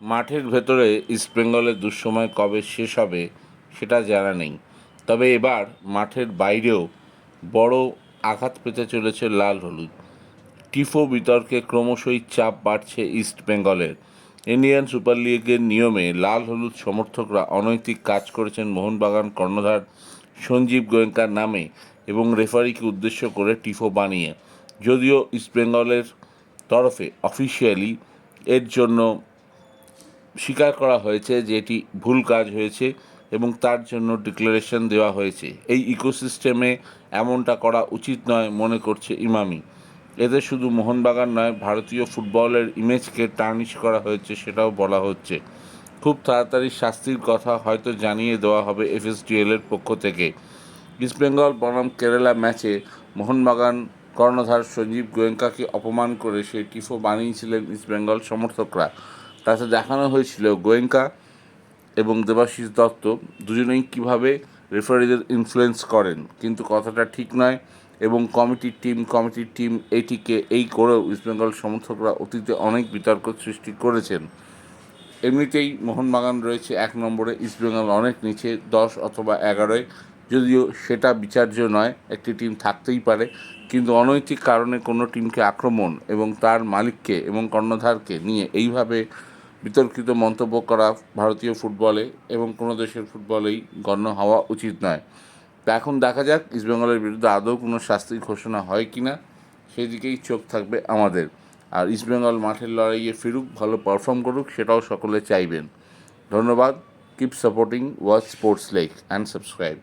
মাঠের ভেতরে ইস্টবেঙ্গলের দুঃসময় কবে শেষ হবে সেটা জানা নেই। তবে এবার মাঠের বাইরেও বড় আঘাত পেতে চলেছে লাল হলুদ। টিফো বিতর্কে ক্রমশই চাপ বাড়ছে ইস্টবেঙ্গলের ইন্ডিয়ান সুপার লিগের নিয়মে লাল হলুদ সমর্থকরা অনৈতিক কাজ করেছেন মোহনবাগান কর্ণধার সঞ্জীব গোয়েঙ্কার নামে এবং রেফারিকে উদ্দেশ্য করে টিফো বানিয়ে। যদিও ইস্টবেঙ্গলের তরফে অফিসিয়ালি এর জন্য স্বীকার করা হয়েছে যে এটি ভুল কাজ হয়েছে এবং তার জন্য ডিক্লারেশন দেওয়া হয়েছে। এই ইকোসিস্টেমে এমনটা করা উচিত নয় মনে করছে ইমামি। এতে শুধু মোহনবাগান নয়, ভারতীয় ফুটবলের ইমেজকে টার্নিশ করা হয়েছে সেটাও বলা হচ্ছে। খুব তাড়াতাড়ি শাস্তির কথা হয়তো জানিয়ে দেওয়া হবে এফএসডিএল এর পক্ষ থেকে। ইস্টবেঙ্গল বনাম কেরালা ম্যাচে মোহনবাগান কর্ণধার সঞ্জীব গোয়েঙ্কাকে অপমান করে সেই টিফো বানিয়েছিলেন ইস্টবেঙ্গল সমর্থকরা। তাতে দেখানো হয়েছিল গোয়েঙ্কা এবং দেবাশিস দত্ত দুজনেই কীভাবে রেফারিদের ইনফ্লুয়েন্স করেন। কিন্তু কথাটা ঠিক নয় এবং কমিটির টিম কমিটির টিম এইটিকে এই করেও ইস্টবেঙ্গল সমর্থকরা অতীতে অনেক বিতর্ক সৃষ্টি করেছেন। এমনিতেই মোহনবাগান রয়েছে এক নম্বরে ইস্টবেঙ্গল অনেক নিচে, দশ অথবা এগারোয়। যদিও সেটা বিচার্য নয়, একটি টিম থাকতেই পারে। কিন্তু অনৈতিক কারণে কোনো টিমকে আক্রমণ এবং তার মালিককে এবং কর্ণধারকে নিয়ে এইভাবে বিতর্কিত মন্তব্য করা ভারতীয় ফুটবলে এবং কোনো দেশের ফুটবলেই গণ্য হওয়া উচিত নয়। তা এখন দেখা যাক, ইস্টবেঙ্গলের বিরুদ্ধে আদৌ কোনো শাস্তির ঘোষণা হয় কি না সেদিকেই চোখ থাকবে আমাদের। আর ইস্টবেঙ্গল মাঠের লড়াইয়ে ফিরুক, ভালো পারফর্ম করুক, সেটাও সকলে চাইবেন। ধন্যবাদ keep supporting watch sports lake and subscribe